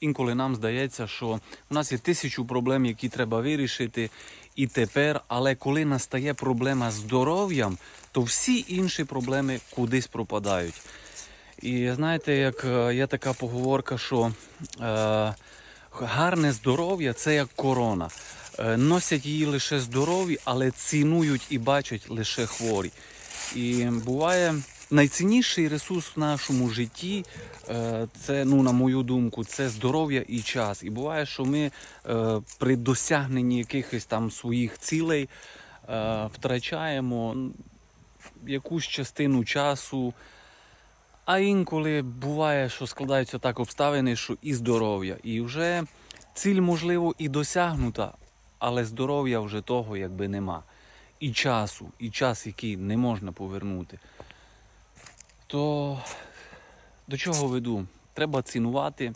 інколи нам здається, що у нас є тисячу проблем, які треба вирішити і тепер, але коли настає проблема з здоров'ям, то всі інші проблеми кудись пропадають. І знаєте, як е, є така поговорка, що е, гарне здоров'я це як корона. Е, носять її лише здорові, але цінують і бачать лише хворі. І буває найцінніший ресурс в нашому житті, е, це, ну, на мою думку, це здоров'я і час. І буває, що ми е, при досягненні якихось там своїх цілей е, втрачаємо якусь частину часу. А інколи буває, що складаються так обставини, що і здоров'я. І вже ціль, можливо, і досягнута, але здоров'я вже того якби нема. І часу, і час, який не можна повернути. То до чого веду? Треба цінувати